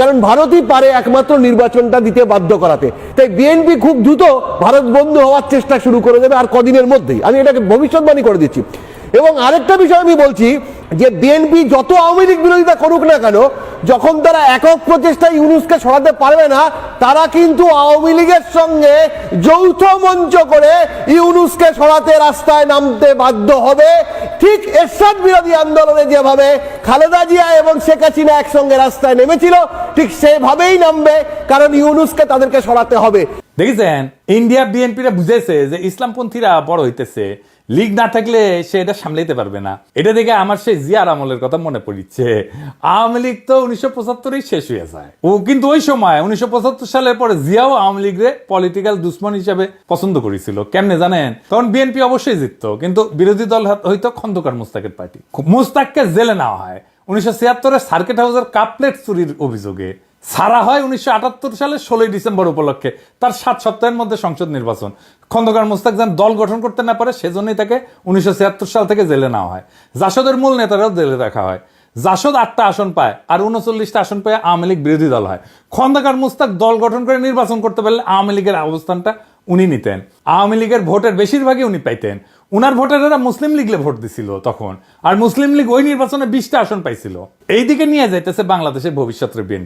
কারণ ভারতই পারে একমাত্র নির্বাচনটা দিতে বাধ্য করাতে। তাই বিএনপি খুব দ্রুত ভারত বন্ধু হওয়ার চেষ্টা শুরু করে দেবে আর কদিনের মধ্যেই। আমি এটাকে ভবিষ্যৎবাণী করে দিচ্ছি। এবং আরেকটা বিষয় আমি বলছি যে বিএনপি যত আওয়ামী লীগ বিরোধিতা করুক না কেন, যখন তারা একক প্রচেষ্টায় ইউনুসকে সরাতে পারবে না, তারা কিন্তু আওয়ামী লীগের সঙ্গে যৌথ মঞ্চ করে ইউনুসকে সরাতে রাস্তায় নামতে বাধ্য হবে। ঠিক এরশাদ বিরোধী আন্দোলনে যেভাবে খালেদা জিয়া এবং শেখ হাসিনা একসঙ্গে রাস্তায় নেমেছিল, ঠিক সেভাবেই নামবে, কারণ ইউনুসকে তাদেরকে সরাতে হবে। দেখেছেন? ইন্ডিয়া বিএনপিরা বুঝেছে যে ইসলামপন্থীরা বড় হইতেছে। লীগ না থাকলে সে এটা সামলাইতে পারবে না। এটা দেখে আমার সেই জিয়ার আমলের কথা মনে পড়ছে আওয়ামী লীগ তো উনিশশো পঁচাত্তরেই শেষ হয়ে যায়। ও কিন্তু ওই সময়, উনিশশো পঁচাত্তর সালের পরে জিয়াও আওয়ামী লীগরে পলিটিক্যাল দুশ্মন হিসাবে পছন্দ করেছিল। কেমনে জানেন? তখন বিএনপি অবশ্যই জিততো, কিন্তু বিরোধী দল হয়তো খন্দকার মুস্তাকের পার্টি মুস্তাককে জেলে নেওয়া হয়। উনিশশো ছিয়াত্তরের সার্কিট হাউসের কাপলেট চুরির অভিযোগে। সারা হয় উনিশশো আটাত্তর সালের ষোলোই ডিসেম্বর উপলক্ষে। তার সাত সপ্তাহের মধ্যে সংসদ নির্বাচন। খন্দকার মোস্তাক যেন দল গঠন করতে না পারে, সেজন্যই তাকে উনিশশো ছিয়াত্তর সাল থেকে জেলে নেওয়া হয়। জাসদের মূল নেতারাও জেলে রাখা হয়। জাসদ আটটা আসন পায় আর উনচল্লিশটা আসন পায় আওয়ামী লীগ বিরোধী দল হয়। খন্দকার মুস্তাক দল গঠন করে নির্বাচন করতে পারলে আওয়ামী লীগের অবস্থানটা উনি নিতেন। আওয়ামী লীগের ভোটের বেশিরভাগই উনি পাইতেন। উনার ভোটারেরা মুসলিম লীগলে ভোট দিছিল তখন। আর মুসলিম লীগ ওই নির্বাচনে বিশটা আসন পাইছিল। এইদিকে নিয়ে যাইতেছে বাংলাদেশের ভবিষ্যৎ বিএনপি